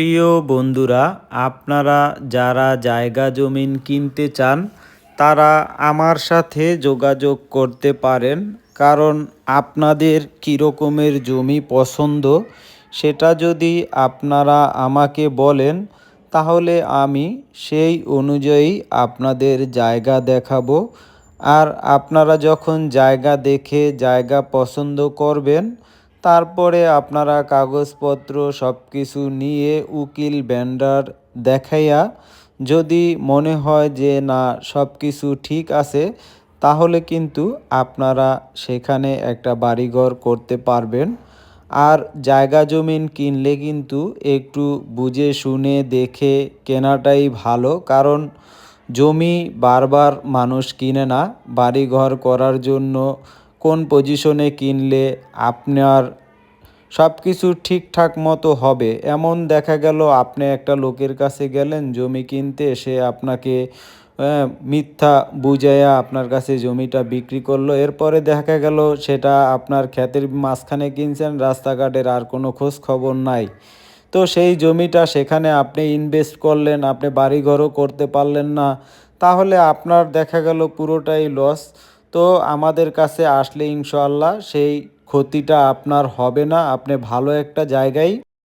প্রিয় বন্ধুরা, আপনারা যারা জায়গা জমিন কিনতে চান, তারা আমার সাথে যোগাযোগ করতে পারেন, কারণ আপনাদের কীরকমের জমি পছন্দ, সেটা যদি আপনারা আমাকে বলেন, তাহলে আমি সেই অনুযায়ী আপনাদের জায়গা দেখাবো। আর আপনারা যখন জায়গা দেখে জায়গা পছন্দ করবেন তারপরে আপনারা কাগজপত্র সব কিছু নিয়ে উকিল ব্যান্ডার দেখাইয়া যদি মনে হয় যে না সব কিছু ঠিক আছে, তাহলে কিন্তু আপনারা সেখানে একটা বাড়িঘর করতে পারবেন। আর জায়গা জমিন কিনলে কিন্তু একটু বুঝে শুনে দেখে কেনাটাই ভালো, কারণ জমি বারবার মানুষ কিনে না। বাড়িঘর করার জন্য কোন পজিশনে কিনলে আপনার সব কিছু ঠিকঠাক মতো হবে? এমন দেখা গেল, আপনি একটা লোকের কাছে গেলেন জমি কিনতে, সে আপনাকে মিথ্যা বুঝাইয়া আপনার কাছে জমিটা বিক্রি করল। এরপরে দেখা গেল, সেটা আপনার ক্ষেতের মাঝখানে কিনছেন, রাস্তাঘাটের আর কোনো খোঁজ খবর নাই। তো সেই জমিটা সেখানে আপনি ইনভেস্ট করলেন, আপনি বাড়িঘরও করতে পারলেন না। তাহলে আপনার দেখা গেল পুরোটাই লস তো আমাদের কাছে আসলে ইনশাল্লাহ সেই ক্ষতিটা আপনার হবে না। আপনি ভালো একটা জায়গায়